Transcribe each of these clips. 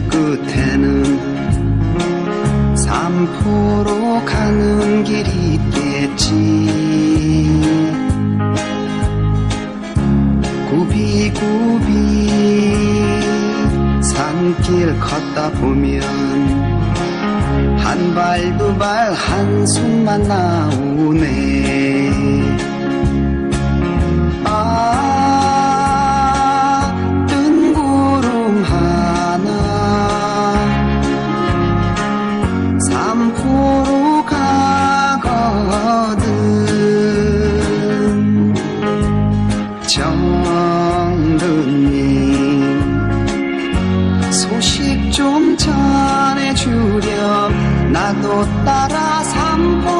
길 끝에는 삼포로 가는 길이 있겠지. 굽이굽이 산길 걷다 보면 한 발 두 발 한숨만 나오네 따라 삼포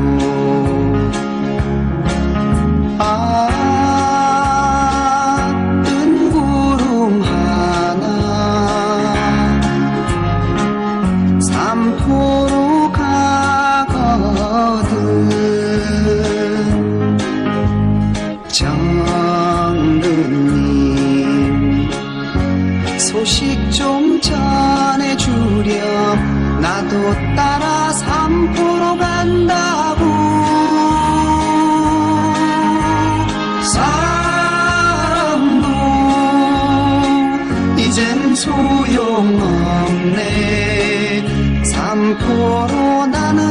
남포로 가거든. 장르님 소식 좀 전해주렴. 나도 따라 삼포로 간다고 コロナの